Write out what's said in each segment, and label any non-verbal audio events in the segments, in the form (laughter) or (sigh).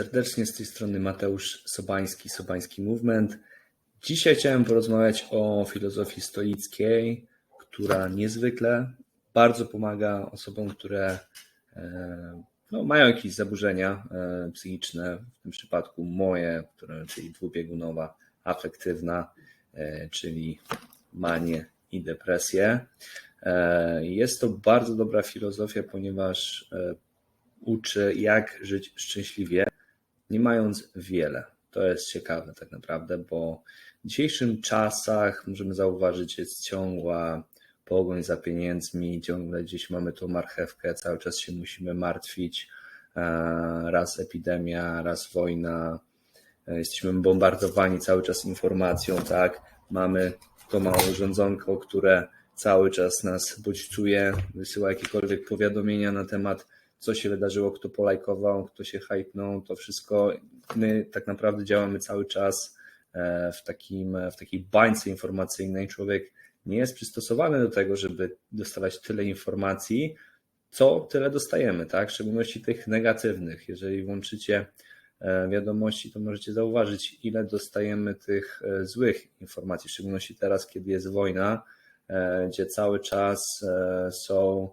serdecznie z tej strony Mateusz Sobański, Sobański Movement. Dzisiaj chciałem porozmawiać o filozofii stoickiej, która niezwykle bardzo pomaga osobom, które e, no, mają jakieś zaburzenia e, psychiczne, w tym przypadku moje, które, czyli dwubiegunowa, afektywna, e, czyli manię i depresję. Jest to bardzo dobra filozofia, ponieważ uczy, jak żyć szczęśliwie, nie mając wiele. To jest ciekawe tak naprawdę, bo w dzisiejszych czasach możemy zauważyć, jest ciągła pogoń za pieniędzmi, ciągle gdzieś mamy tą marchewkę, cały czas się musimy martwić. E, raz epidemia, raz wojna. E, jesteśmy bombardowani cały czas informacją, tak? Mamy to małe urządzonko, które cały czas nas bodźcuje, wysyła jakiekolwiek powiadomienia na temat co się wydarzyło, kto polajkował, kto się hypnął, to wszystko. My tak naprawdę działamy cały czas e, w, takim, w takiej bańce informacyjnej. Człowiek nie jest przystosowany do tego, żeby dostawać tyle informacji, co tyle dostajemy, tak? W szczególności tych negatywnych. Jeżeli włączycie e, wiadomości, to możecie zauważyć, ile dostajemy tych e, złych informacji, w szczególności teraz, kiedy jest wojna, gdzie cały czas są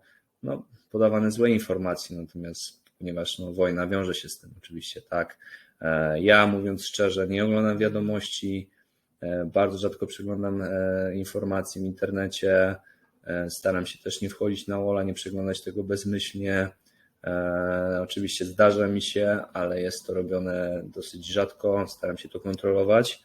no, podawane złe informacje, natomiast ponieważ no, wojna wiąże się z tym oczywiście, tak. E, ja mówiąc szczerze, nie oglądam wiadomości, e, bardzo rzadko przeglądam e, informacji w internecie, staram się też nie wchodzić na Ola, nie przeglądać tego bezmyślnie. Oczywiście zdarza mi się, ale jest to robione dosyć rzadko, staram się to kontrolować.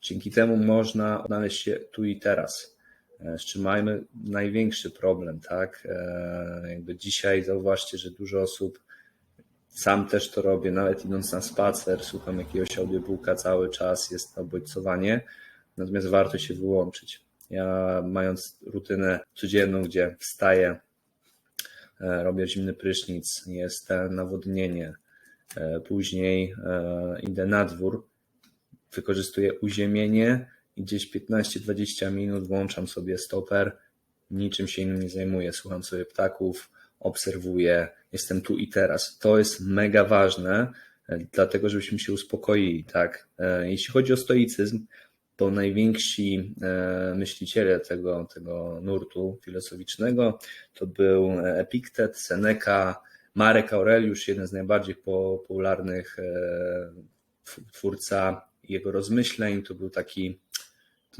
Dzięki temu można odnaleźć się tu i teraz z czym mamy największy problem, tak? E, jakby dzisiaj zauważcie, że dużo osób, sam też to robię, nawet idąc na spacer, słucham jakiegoś audiobooka cały czas, jest to bodźcowanie, natomiast warto się wyłączyć. Ja mając rutynę codzienną, gdzie wstaję, e, robię zimny prysznic, jest nawodnienie, e, później idę na dwór, wykorzystuję uziemienie, i gdzieś 15-20 minut włączam sobie stoper, niczym się innym nie zajmuję, słucham sobie ptaków, obserwuję, jestem tu i teraz. To jest mega ważne, e, dlatego żebyśmy się uspokoili, tak? E, jeśli chodzi o stoicyzm, to najwięksi e, myśliciele tego, tego nurtu filozoficznego to był Epiktet, Seneca, Marek Aureliusz, jeden z najbardziej popularnych twórca jego rozmyśleń. To był taki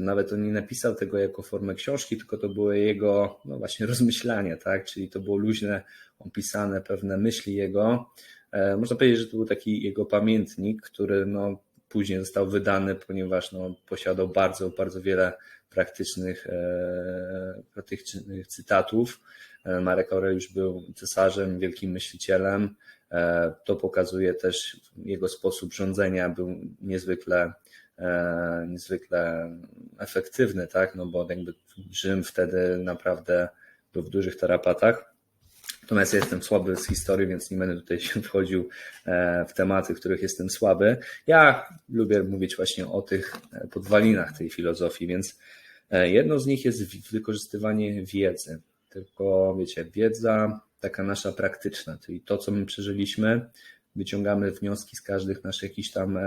nawet on nie napisał tego jako formę książki, tylko to było jego no właśnie (laughs) rozmyślanie, tak? Czyli to było luźne, opisane pewne myśli jego. E, można powiedzieć, że to był taki jego pamiętnik, który no, później został wydany, ponieważ no, posiadał bardzo, bardzo wiele praktycznych, e, praktycznych cytatów. E, Marek Aureliusz był cesarzem, wielkim myślicielem. To pokazuje też jego sposób rządzenia, był niezwykle niezwykle efektywny, tak? No bo jakby Rzym wtedy naprawdę był w dużych tarapatach. Natomiast ja jestem słaby z historii, więc nie będę tutaj się wchodził e, w tematy, w których jestem słaby. Ja lubię mówić właśnie o tych e, podwalinach tej filozofii, więc jedną z nich jest wykorzystywanie wiedzy. Tylko wiecie, wiedza taka nasza praktyczna, czyli to, co my przeżyliśmy, wyciągamy wnioski z każdych naszych jakichś tam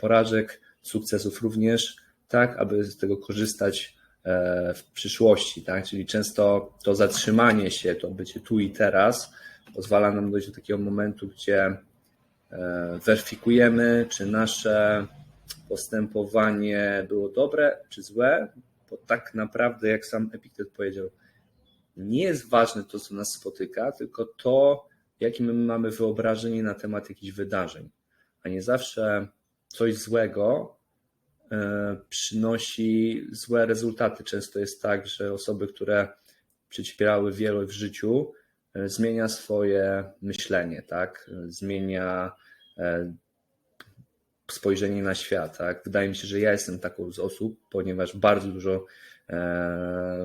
porażek, sukcesów również, tak, aby z tego korzystać e, w przyszłości, tak? Czyli często to zatrzymanie się, to bycie tu i teraz pozwala nam dojść do takiego momentu, gdzie e, weryfikujemy, czy nasze postępowanie było dobre czy złe, bo tak naprawdę, jak sam Epiktet powiedział, nie jest ważne to, co nas spotyka, tylko to, jakie my mamy wyobrażenie na temat jakichś wydarzeń. A nie zawsze coś złego przynosi złe rezultaty. Często jest tak, że osoby, które przecierały wiele w życiu, e, zmienia swoje myślenie, tak? Zmienia e, spojrzenie na świat. Tak? Wydaje mi się, że ja jestem taką z osób, ponieważ bardzo dużo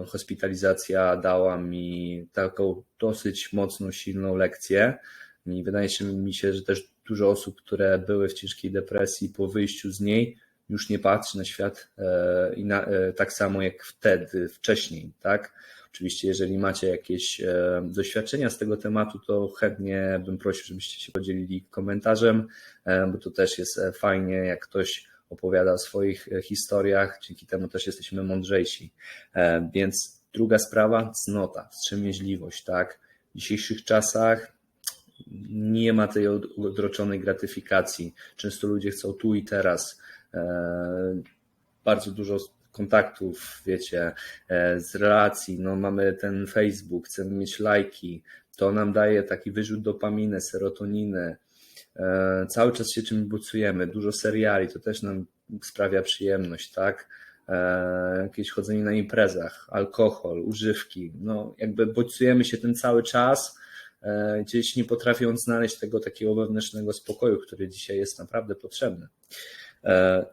hospitalizacja dała mi taką dosyć mocną, silną lekcję. I wydaje mi się, że też dużo osób, które były w ciężkiej depresji po wyjściu z niej, już nie patrzy na świat e, i na, e, tak samo jak wtedy, wcześniej, tak? Oczywiście, jeżeli macie jakieś e, doświadczenia z tego tematu, to chętnie bym prosił, żebyście się podzielili komentarzem, bo to też jest fajnie, jak ktoś opowiada o swoich historiach, dzięki temu też jesteśmy mądrzejsi. Więc druga sprawa, cnota, wstrzemięźliwość, tak? W dzisiejszych czasach nie ma tej od- odroczonej gratyfikacji. Często ludzie chcą tu i teraz. E, Bardzo dużo kontaktów, wiecie, e, z relacji. No, mamy ten Facebook, chcemy mieć lajki. To nam daje taki wyrzut dopaminy, serotoniny. E, Cały czas się czym bucujemy. Dużo seriali, to też nam sprawia przyjemność, tak? Jakieś chodzenie na imprezach, alkohol, używki. No, jakby bodźcujemy się tym cały czas gdzieś nie potrafiąc znaleźć tego takiego wewnętrznego spokoju, który dzisiaj jest naprawdę potrzebny. E,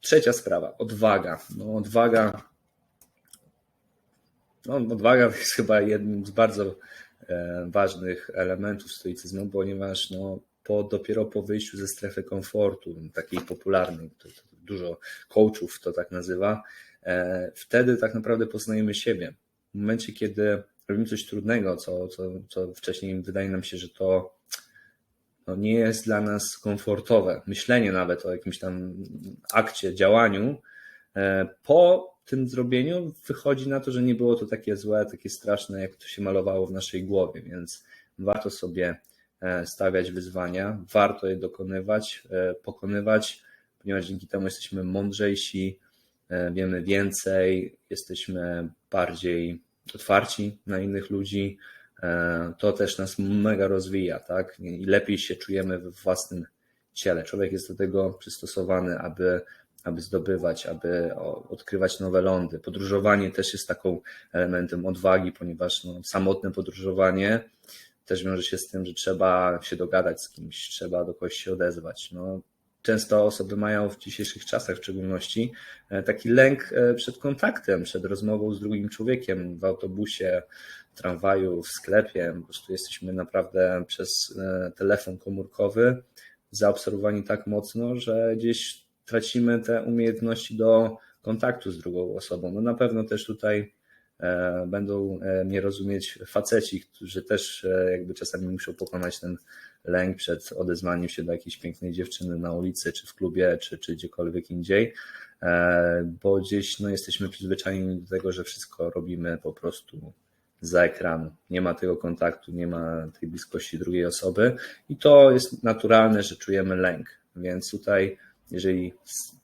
Trzecia sprawa, odwaga. No, odwaga. No, odwaga jest chyba jednym z bardzo e, ważnych elementów stoicyzmu, ponieważ no, po, dopiero po wyjściu ze strefy komfortu, takiej popularnej, to, to dużo coachów to tak nazywa, e, wtedy tak naprawdę poznajemy siebie. W momencie, kiedy robimy coś trudnego, co, co, co wcześniej wydaje nam się, że to no, nie jest dla nas komfortowe. Myślenie nawet o jakimś tam akcie, działaniu, e, po tym zrobieniu wychodzi na to, że nie było to takie złe, takie straszne, jak to się malowało w naszej głowie, więc warto sobie e, stawiać wyzwania, warto je dokonywać, e, pokonywać, ponieważ dzięki temu jesteśmy mądrzejsi, wiemy więcej, jesteśmy bardziej otwarci na innych ludzi. E, To też nas mega rozwija, tak? I lepiej się czujemy we własnym ciele. Człowiek jest do tego przystosowany, aby, aby zdobywać, aby odkrywać nowe lądy. Podróżowanie też jest taką elementem odwagi, ponieważ no, samotne podróżowanie też wiąże się z tym, że trzeba się dogadać z kimś, trzeba do kogoś się odezwać. No, często osoby mają w dzisiejszych czasach w szczególności e, taki lęk e, przed kontaktem, przed rozmową z drugim człowiekiem w autobusie, w tramwaju, w sklepie. Po prostu jesteśmy naprawdę przez e, telefon komórkowy zaobserwowani tak mocno, że gdzieś tracimy te umiejętności do kontaktu z drugą osobą. No na pewno też tutaj będą e, mnie rozumieć faceci, którzy też e, jakby czasami muszą pokonać ten lęk przed odezwaniem się do jakiejś pięknej dziewczyny na ulicy, czy w klubie, czy, czy gdziekolwiek indziej, e, bo gdzieś no, jesteśmy przyzwyczajeni do tego, że wszystko robimy po prostu za ekranu. Nie ma tego kontaktu, nie ma tej bliskości drugiej osoby i to jest naturalne, że czujemy lęk. Więc tutaj, jeżeli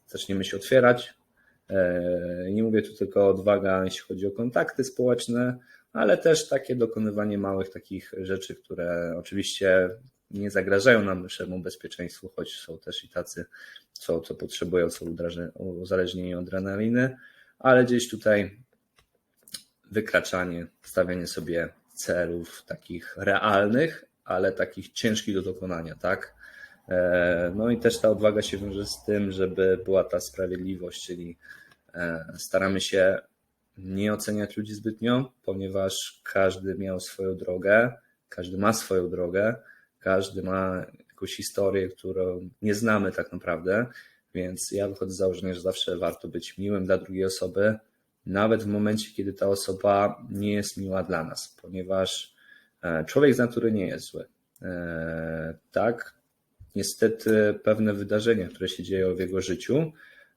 zaczniemy się otwierać, e, nie mówię tu tylko odwaga, jeśli chodzi o kontakty społeczne, ale też takie dokonywanie małych takich rzeczy, które oczywiście nie zagrażają nam naszemu bezpieczeństwu, choć są też i tacy, co, co potrzebują, są uzależnieni od adrenaliny, ale gdzieś tutaj wykraczanie, stawianie sobie celów takich realnych, ale takich ciężkich do dokonania, tak? E, No i też ta odwaga się wiąże z tym, żeby była ta sprawiedliwość, czyli e, staramy się nie oceniać ludzi zbytnio, ponieważ każdy miał swoją drogę, każdy ma swoją drogę, każdy ma jakąś historię, którą nie znamy tak naprawdę, więc ja wychodzę z założenia, że zawsze warto być miłym dla drugiej osoby, nawet w momencie, kiedy ta osoba nie jest miła dla nas, ponieważ e, człowiek z natury nie jest zły. Tak, niestety pewne wydarzenia, które się dzieją w jego życiu,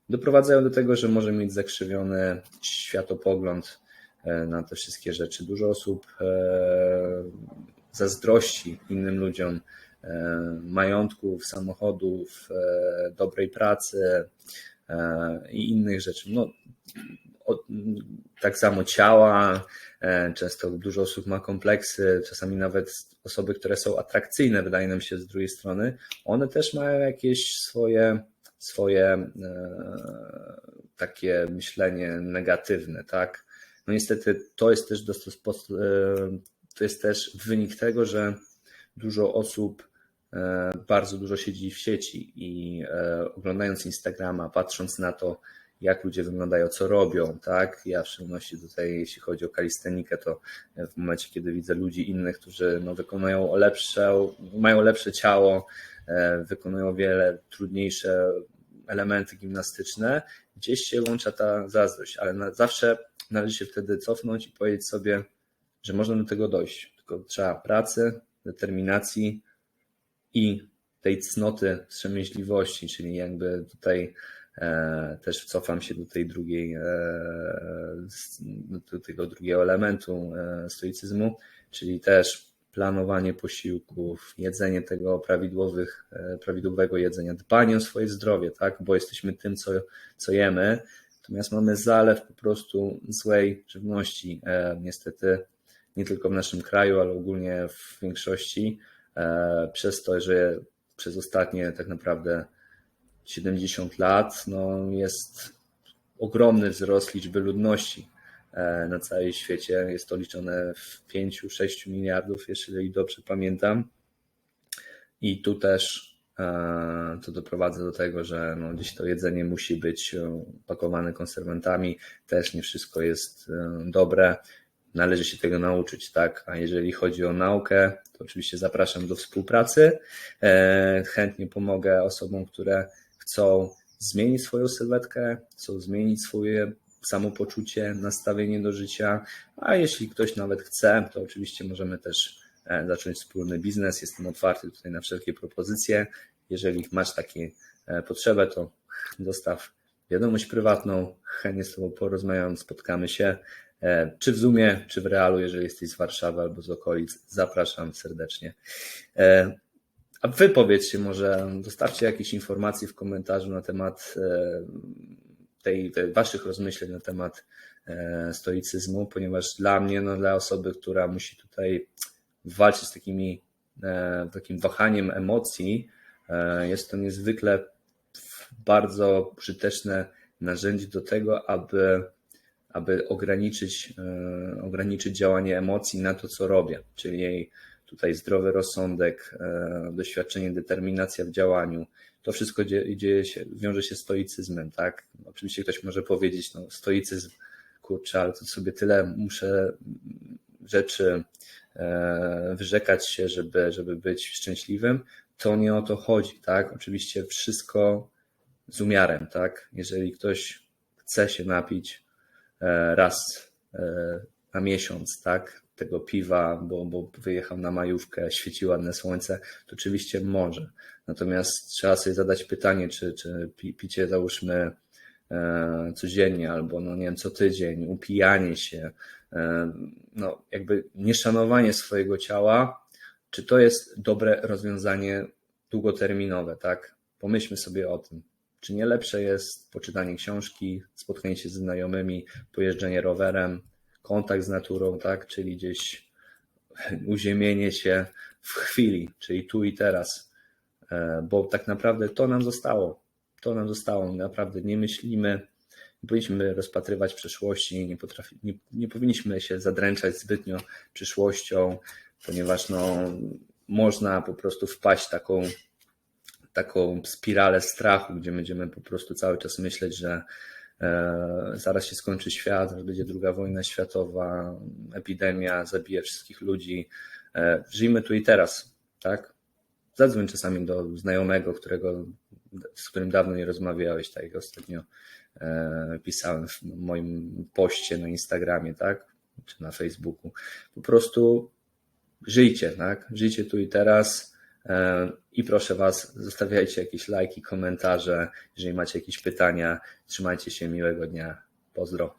doprowadzają do tego, że może mieć zakrzywiony światopogląd e, na te wszystkie rzeczy. Dużo osób e, zazdrości innym ludziom e, majątków, samochodów, dobrej pracy i innych rzeczy. No, tak samo ciała, często dużo osób ma kompleksy, czasami nawet osoby, które są atrakcyjne, wydaje nam się z drugiej strony, one też mają jakieś swoje, swoje e, takie myślenie negatywne, tak? No niestety to jest też e, to jest też wynik tego, że dużo osób e, bardzo dużo siedzi w sieci i e, oglądając Instagrama, patrząc na to, jak ludzie wyglądają, co robią, tak? Ja w szczególności tutaj, jeśli chodzi o kalistenikę, to w momencie, kiedy widzę ludzi innych, którzy no, wykonują lepsze, mają lepsze ciało, e, wykonują wiele trudniejsze elementy gimnastyczne, gdzieś się włącza ta zazdrość, ale na, zawsze należy się wtedy cofnąć i powiedzieć sobie, że można do tego dojść. Tylko trzeba pracy, determinacji i tej cnoty, wstrzemięźliwości, czyli jakby tutaj też cofam się do tej drugiej, e, do tego drugiego elementu e, stoicyzmu, czyli też planowanie posiłków, jedzenie tego prawidłowych, e, prawidłowego jedzenia, dbanie o swoje zdrowie, tak, bo jesteśmy tym, co, co jemy, natomiast mamy zalew po prostu złej żywności, e, niestety nie tylko w naszym kraju, ale ogólnie w większości, e, przez to, że przez ostatnie tak naprawdę 70 lat no, jest ogromny wzrost liczby ludności e, na całym świecie. Jest to liczone w 5-6 miliardów, jeżeli dobrze pamiętam. I tu też e, to doprowadza do tego, że no, gdzieś to jedzenie musi być pakowane konserwantami. Też nie wszystko jest dobre należy się tego nauczyć, tak? A jeżeli chodzi o naukę, to oczywiście zapraszam do współpracy. E, chętnie pomogę osobom, które chcą zmienić swoją sylwetkę, chcą zmienić swoje samopoczucie, nastawienie do życia, a jeśli ktoś nawet chce, to oczywiście możemy też e, zacząć wspólny biznes. Jestem otwarty tutaj na wszelkie propozycje. Jeżeli masz takie e, potrzebę, to dostaw wiadomość prywatną, chętnie z Tobą porozmawiam, spotkamy się. E, czy w Zoomie, czy w realu, jeżeli jesteś z Warszawy albo z okolic, zapraszam serdecznie. E, a wy powiedzcie może, dostawcie jakieś informacje w komentarzu na temat e, tej, tej waszych rozmyśleń na temat stoicyzmu, ponieważ dla mnie, no dla osoby, która musi tutaj walczyć z takimi, takim wahaniem emocji, jest to niezwykle bardzo użyteczne narzędzie do tego, aby aby ograniczyć, e, ograniczyć działanie emocji na to, co robię, czyli tutaj zdrowy rozsądek, e, doświadczenie, determinacja w działaniu. To wszystko dzieje się, wiąże się z stoicyzmem, tak? Oczywiście ktoś może powiedzieć, no stoicyzm, kurczę, ale to sobie tyle muszę rzeczy e, wyrzekać się, żeby, żeby być szczęśliwym. To nie o to chodzi, tak? Oczywiście wszystko z umiarem, tak? Jeżeli ktoś chce się napić, E, raz na miesiąc, tak, tego piwa, bo, bo wyjechał na majówkę, świeci ładne słońce, to oczywiście może. Natomiast trzeba sobie zadać pytanie, czy, czy picie załóżmy e, codziennie albo no nie wiem, co tydzień, upijanie się, no jakby nieszanowanie swojego ciała, czy to jest dobre rozwiązanie długoterminowe, tak? Pomyślmy sobie o tym. Czy nie lepsze jest poczytanie książki, spotkanie się z znajomymi, pojeżdżenie rowerem, kontakt z naturą, tak? Czyli gdzieś uziemienie się w chwili, czyli tu i teraz, e, bo tak naprawdę to nam zostało. To nam zostało. Naprawdę nie myślimy, nie powinniśmy rozpatrywać przeszłości, nie, potrafi, nie, nie powinniśmy się zadręczać zbytnio przyszłością, ponieważ no, można po prostu wpaść w taką taką spiralę strachu, gdzie będziemy po prostu cały czas myśleć, że zaraz się skończy świat, będzie druga wojna światowa, epidemia zabije wszystkich ludzi. E, żyjmy tu i teraz, tak? Zadzwoń czasami do znajomego, którego, z którym dawno nie rozmawiałeś, tak jak ostatnio e, pisałem w moim poście na Instagramie, tak? Czy na Facebooku. Po prostu żyjcie, tak? Żyjcie tu i teraz E, I proszę Was, zostawiajcie jakieś lajki, komentarze. Jeżeli macie jakieś pytania, trzymajcie się, miłego dnia. Pozdro.